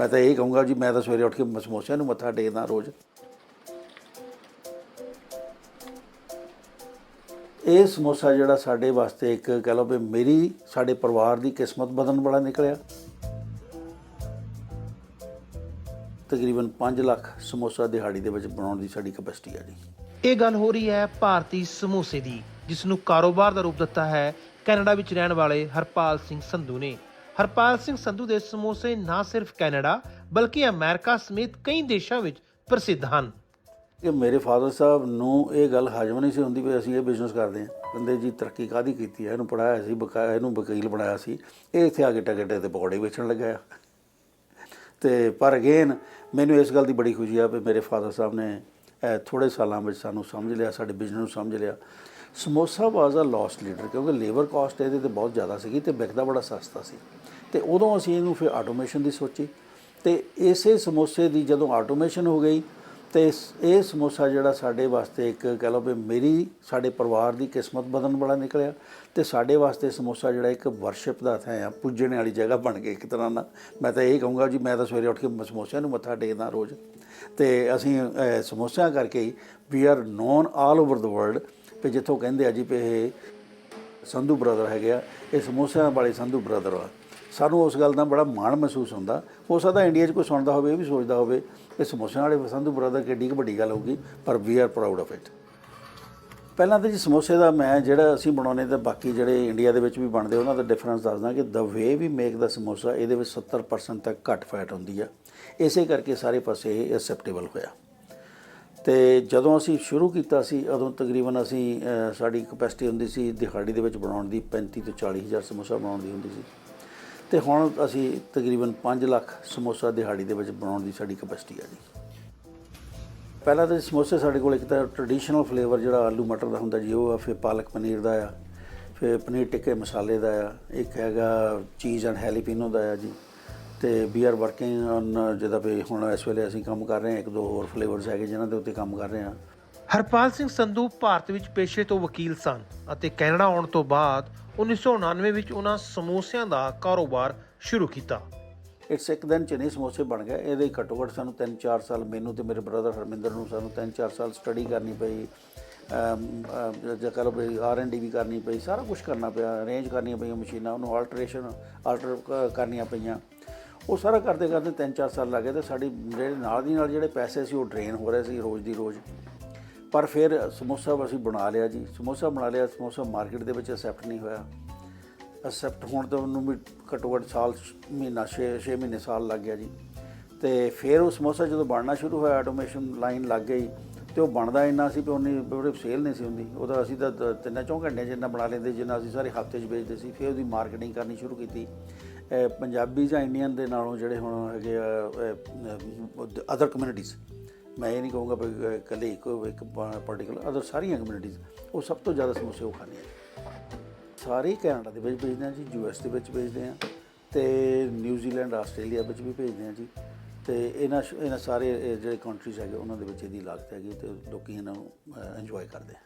ਮੈਂ ਤਾਂ ਇਹ ਕਹੂੰਗਾ ਜੀ, ਮੈਂ ਤਾਂ ਸਵੇਰੇ ਉੱਠ ਕੇ ਸਮੋਸਿਆਂ ਨੂੰ ਮੱਥਾ ਟੇਕਦਾ ਰੋਜ਼। ਇਹ ਸਮੋਸਾ ਜਿਹੜਾ ਸਾਡੇ ਵਾਸਤੇ ਇੱਕ ਕਹ ਲਓ ਵੀ ਮੇਰੀ, ਸਾਡੇ ਪਰਿਵਾਰ ਦੀ ਕਿਸਮਤ ਬਦਲਣ ਵਾਲਾ ਨਿਕਲਿਆ। ਤਕਰੀਬਨ 5 ਲੱਖ ਸਮੋਸਾ ਦਿਹਾੜੀ ਦੇ ਵਿੱਚ ਬਣਾਉਣ ਦੀ ਸਾਡੀ ਕਪੈਸਿਟੀ ਆ ਜੀ। ਇਹ ਗੱਲ ਹੋ ਰਹੀ ਹੈ ਭਾਰਤੀ ਸਮੋਸੇ ਦੀ ਜਿਸ ਨੂੰ ਕਾਰੋਬਾਰ ਦਾ ਰੂਪ ਦਿੱਤਾ ਹੈ। ਕੈਨੇਡਾ ਵਿੱਚ ਰਹਿਣ ਵਾਲੇ ਹਰਪਾਲ ਸਿੰਘ ਸੰਧੂ ਨੇ। ਹਰਪਾਲ ਸਿੰਘ ਸੰਧੂ ਦੇ ਸਮੋਸੇ ਨਾ ਸਿਰਫ ਕੈਨੇਡਾ, ਬਲਕਿ ਅਮਰੀਕਾ ਸਮੇਤ ਕਈ ਦੇਸ਼ਾਂ ਵਿੱਚ ਪ੍ਰਸਿੱਧ ਹਨ। ਇਹ ਮੇਰੇ ਫਾਦਰ ਸਾਹਿਬ ਨੂੰ ਇਹ ਗੱਲ ਹਜਮ ਨਹੀਂ ਸੀ ਹੁੰਦੀ ਵੀ ਅਸੀਂ ਇਹ ਬਿਜ਼ਨਸ ਕਰਦੇ ਹਾਂ। ਕਹਿੰਦੇ ਜੀ, ਤਰੱਕੀ ਕਾਦੀ ਕੀਤੀ ਹੈ? ਇਹਨੂੰ ਪੜਾਇਆ ਸੀ ਬਕਾਇਆ ਇਹਨੂੰ ਵਕੀਲ ਬਣਾਇਆ ਸੀ। ਇਹ ਇੱਥੇ ਆ ਕੇ ਟਕਟੇ ਤੇ ਪਕੌੜੇ ਵੇਚਣ ਲੱਗਾ ਆ। ਤੇ ਪਰ ਅਗੇਨ ਮੈਨੂੰ ਇਸ ਗੱਲ ਦੀ ਬੜੀ ਖੁਸ਼ੀ ਆ ਵੀ ਮੇਰੇ ਫਾਦਰ ਸਾਹਿਬ ਨੇ ਥੋੜੇ ਸਾਲਾਂ ਵਿੱਚ ਸਾਨੂੰ ਸਮਝ ਲਿਆ, ਸਾਡੇ ਬਿਜ਼ਨਸ ਨੂੰ ਸਮਝ ਲਿਆ। Samosa was a last leader ਕਿਉਂਕਿ ਲੇਬਰ ਕਾਸਟ ਇਹਦੇ ਤੇ ਬਹੁਤ ਜ਼ਿਆਦਾ ਸੀਗੀ ਤੇ ਵਿਕਦਾ ਬੜਾ ਸਸਤਾ ਸੀ। ਤੇ ਉਦੋਂ ਅਸੀਂ ਇਹਨੂੰ ਫਿਰ ਆਟੋਮੇਸ਼ਨ ਦੀ ਸੋਚੀ ਤੇ ਇਸੇ ਸਮੋਸੇ ਦੀ ਜਦੋਂ ਆਟੋਮੇਸ਼ਨ ਹੋ ਗਈ ਤੇ ਇਹ ਸਮੋਸਾ ਜਿਹੜਾ ਸਾਡੇ ਵਾਸਤੇ ਇੱਕ ਕਹ ਲਓ ਵੀ ਮੇਰੀ, ਸਾਡੇ ਪਰਿਵਾਰ ਦੀ ਕਿਸਮਤ ਬਦਲਣ ਵਾਲਾ ਨਿਕਲਿਆ ਤੇ ਸਾਡੇ ਵਾਸਤੇ ਸਮੋਸਾ ਜਿਹੜਾ ਇੱਕ ਵਰਸ਼ਿਪ ਦਾ ਥਾਂ ਆ, ਪੁੱਜਣ ਵਾਲੀ ਜਗ੍ਹਾ ਬਣ ਗਈ ਇੱਕ ਤਰ੍ਹਾਂ ਨਾਲ। ਮੈਂ ਤਾਂ ਇਹ ਕਹੂੰਗਾ ਜੀ, ਮੈਂ ਤਾਂ ਸਵੇਰੇ ਉੱਠ ਕੇ ਸਮੋਸਿਆਂ ਨੂੰ ਮੱਥਾ ਟੇਕਦਾ ਰੋਜ਼। ਤੇ ਅਸੀਂ ਸਮੋਸਿਆਂ ਕਰਕੇ ਹੀ we are known all over the world ਵੀ ਜਿੱਥੋਂ ਕਹਿੰਦੇ ਆ ਜੀ ਵੀ ਇਹ ਸੰਧੂ ਬ੍ਰਦਰ ਹੈਗੇ ਆ, ਇਹ ਸਮੋਸਿਆਂ ਵਾਲੇ ਸੰਧੂ ਬ੍ਰਦਰ ਆ। ਸਾਨੂੰ ਉਸ ਗੱਲ ਦਾ ਬੜਾ ਮਾਣ ਮਹਿਸੂਸ ਹੁੰਦਾ। ਹੋ ਸਕਦਾ ਇੰਡੀਆ 'ਚ ਕੋਈ ਸੁਣਦਾ ਹੋਵੇ, ਇਹ ਵੀ ਸੋਚਦਾ ਹੋਵੇ ਕਿ ਸਮੋਸਿਆਂ ਵਾਲੇ ਸੰਧੂ ਬ੍ਰਦਰ ਕਿੱਡੀ ਕੁ ਵੱਡੀ ਗੱਲ ਹੋਊਗੀ, ਪਰ we are proud of it ਪਹਿਲਾਂ ਤਾਂ ਜੀ ਸਮੋਸੇ ਦਾ ਮੈਂ ਜਿਹੜਾ ਅਸੀਂ ਬਣਾਉਨੇ ਤੇ ਬਾਕੀ ਜਿਹੜੇ ਇੰਡੀਆ ਦੇ ਵਿੱਚ ਵੀ ਬਣਦੇ, ਉਹਨਾਂ ਦਾ ਡਿਫਰੈਂਸ ਦੱਸਦਾ ਕਿ ਦ ਵੇ ਵੀ ਮੇਕ ਦਾ ਸਮੋਸਾ, ਇਹਦੇ ਵਿੱਚ 70% ਤੱਕ ਘੱਟ ਫੈਟ ਹੁੰਦੀ ਆ। ਇਸੇ ਕਰਕੇ ਸਾਰੇ ਪਾਸੇ ਇਹ ਅਸੈਪਟੇਬਲ ਹੋਇਆ। ਤੇ ਜਦੋਂ ਅਸੀਂ ਸ਼ੁਰੂ ਕੀਤਾ ਸੀ, ਉਦੋਂ ਤਕਰੀਬਨ ਅਸੀਂ ਸਾਡੀ ਕਪੈਸਿਟੀ ਹੁੰਦੀ ਸੀ ਦਿਹਾੜੀ ਦੇ ਵਿੱਚ ਬਣਾਉਣ ਦੀ 35 ਤੋਂ 40 ਹਜ਼ਾਰ ਸਮੋਸਾ ਬਣਾਉਣ ਦੀ ਹੁੰਦੀ ਸੀ। ਤੇ ਹੁਣ ਅਸੀਂ ਤਕਰੀਬਨ 5 ਲੱਖ ਸਮੋਸਾ ਦਿਹਾੜੀ ਦੇ ਵਿੱਚ ਬਣਾਉਣ ਦੀ ਸਾਡੀ ਕਪੈਸਿਟੀ ਆ ਜੀ। ਪਹਿਲਾਂ ਤਾਂ ਸਮੋਸੇ ਸਾਡੇ ਕੋਲ ਇੱਕ ਤਾਂ ਟ੍ਰੈਡੀਸ਼ਨਲ ਫਲੇਵਰ ਜਿਹੜਾ ਆਲੂ ਮਟਰ ਦਾ ਹੁੰਦਾ ਜੀ, ਉਹ ਆ, ਫਿਰ ਪਾਲਕ ਪਨੀਰ ਦਾ ਆ, ਫਿਰ ਪਨੀਰ ਟਿੱਕੇ ਮਸਾਲੇ ਦਾ ਆ, ਇੱਕ ਹੈਗਾ ਚੀਜ਼ ਐਂਡ ਹੈਲੀਪੀਨੋ ਦਾ ਆ ਜੀ। ਤੇ ਵੀ ਆਰ ਵਰਕਿੰਗ ਔਨ ਜਿਹਦਾ ਵੀ ਹੁਣ ਇਸ ਵੇਲੇ ਅਸੀਂ ਕੰਮ ਕਰ ਰਹੇ ਹਾਂ ਇੱਕ ਦੋ ਹੋਰ ਫਲੇਵਰਸ ਹੈਗੇ ਜਿਨ੍ਹਾਂ ਦੇ ਉੱਤੇ ਕੰਮ ਕਰ ਰਹੇ ਹਾਂ। ਹਰਪਾਲ ਸਿੰਘ ਸੰਧੂ ਭਾਰਤ ਵਿੱਚ ਪੇਸ਼ੇ ਤੋਂ ਵਕੀਲ ਸਨ ਅਤੇ ਕੈਨੇਡਾ ਆਉਣ ਤੋਂ ਬਾਅਦ 1999 ਵਿੱਚ ਉਹਨਾਂ ਸਮੋਸਿਆਂ ਦਾ ਕਾਰੋਬਾਰ ਸ਼ੁਰੂ ਕੀਤਾ। ਇਟਸ ਇੱਕ ਦਿਨ ਚਨੇ ਸਮੋਸੇ ਬਣ ਗਏ ਇਹਦੇ ਘੱਟੋ ਘੱਟ ਸਾਨੂੰ 3-4 ਸਾਲ ਮੈਨੂੰ ਤੇ ਮੇਰੇ ਬ੍ਰਦਰ ਹਰਮਿੰਦਰ ਨੂੰ ਸਾਨੂੰ 3-4 ਸਾਲ ਸਟੱਡੀ ਕਰਨੀ ਪਈ ਜੇ ਕਹ ਲਓ ਵੀ ਆਰ ਐਨ ਡੀ ਵੀ ਕਰਨੀ ਪਈ ਸਾਰਾ ਕੁਝ ਕਰਨਾ ਪਿਆ ਅਰੇਂਜ ਕਰਨੀਆਂ ਪਈਆਂ ਮਸ਼ੀਨਾਂ ਉਹਨੂੰ ਆਲਟਰੇਸ਼ਨ ਆਲਟਰ ਕਰਨੀਆਂ ਪਈਆਂ। ਉਹ ਸਾਰਾ ਕਰਦੇ ਕਰਦੇ 3-4 ਸਾਲ ਲੱਗੇ ਤੇ ਸਾਡੀ ਜਿਹੜੇ ਨਾਲ ਦੀ ਨਾਲ ਜਿਹੜੇ ਪੈਸੇ ਸੀ ਉਹ ਡਰੇਨ ਹੋ ਰਹੇ ਸੀ ਰੋਜ਼ ਦੀ ਰੋਜ਼। ਪਰ ਫਿਰ ਸਮੋਸਾ ਅਸੀਂ ਬਣਾ ਲਿਆ ਜੀ। ਸਮੋਸਾ ਬਣਾ ਲਿਆ, ਸਮੋਸਾ ਮਾਰਕੀਟ ਦੇ ਵਿੱਚ ਅਸੈਪਟ ਨਹੀਂ ਹੋਇਆ। ਅਸੈਪਟ ਹੋਣ ਤੋਂ ਉਹਨੂੰ ਵੀ ਘੱਟੋ ਘੱਟ ਸਾਲ, ਮਹੀਨਾ 6 6 ਮਹੀਨੇ ਸਾਲ ਲੱਗ ਗਿਆ ਜੀ। ਤੇ ਫਿਰ ਉਹ ਸਮੋਸਾ ਜਦੋਂ ਬਣਨਾ ਸ਼ੁਰੂ ਹੋਇਆ ਆਟੋਮੇਸ਼ਨ ਲਾਈਨ ਲੱਗ ਗਈ ਤੇ ਉਹ ਬਣਦਾ ਇੰਨਾ ਸੀ ਕਿ ਉਹਨੀ ਬੜੀ ਸੇਲ ਨਹੀਂ ਸੀ ਹੁੰਦੀ। ਉਹਦਾ ਅਸੀਂ ਤਾਂ ਤਿੰਨਾਂ ਚੌਂ ਘੰਟਿਆਂ 'ਚ ਇੰਨਾ ਬਣਾ ਲੈਂਦੇ ਜਿੰਨਾ ਅਸੀਂ ਸਾਰੇ ਹਫ਼ਤੇ 'ਚ ਵੇਚਦੇ ਸੀ। ਫਿਰ ਉਹਦੀ ਮਾਰਕੀਟਿੰਗ ਕਰਨੀ ਸ਼ੁਰੂ ਕੀਤੀ। ਪੰਜਾਬੀ ਜਾਂ ਇੰਡੀਅਨ ਦੇ ਨਾਲੋਂ ਜਿਹੜੇ ਹੁਣ ਹੈਗੇ ਅਦਰ ਕਮਿਊਨਿਟੀਜ਼ ਮੈਂ ਇਹ ਨਹੀਂ ਕਹੂੰਗਾ ਵੀ, ਅਹ ਇੱਕੋ, ਇੱਕ ਪਾਰਟੀਕੂਲਰ ਅਦਰ ਸਾਰੀਆਂ ਕਮਿਊਨਿਟੀਜ਼ ਉਹ ਸਭ ਤੋਂ ਜ਼ਿਆਦਾ ਸਮੋਸੇ ਉਹ ਖਾਂਦੀਆਂ ਸਾਰੇ ਕੈਨੇਡਾ ਦੇ ਵਿੱਚ ਭੇਜਦੇ ਆ ਜੀ ਯੂਐਸ ਦੇ ਵਿੱਚ ਭੇਜਦੇ ਆ, ਤੇ ਨਿਊਜ਼ੀਲੈਂਡ ਆਸਟ੍ਰੇਲੀਆ ਵਿੱਚ ਵੀ ਭੇਜਦੇ ਆ ਜੀ, ਤੇ ਇਹਨਾਂ ਸ਼- ਇਹਨਾਂ ਸਾਰੇ ਜਿਹੜੇ ਕੰਟਰੀਜ਼ ਹੈਗੇ, ਉਹਨਾਂ ਦੇ ਵਿੱਚ ਇਹਦੀ ਲਾਗਤ ਹੈਗੀ, ਤੇ ਲੋਕੀ ਇਹਨਾਂ ਨੂੰ ਇੰਜੋਏ ਕਰਦੇ ਆ।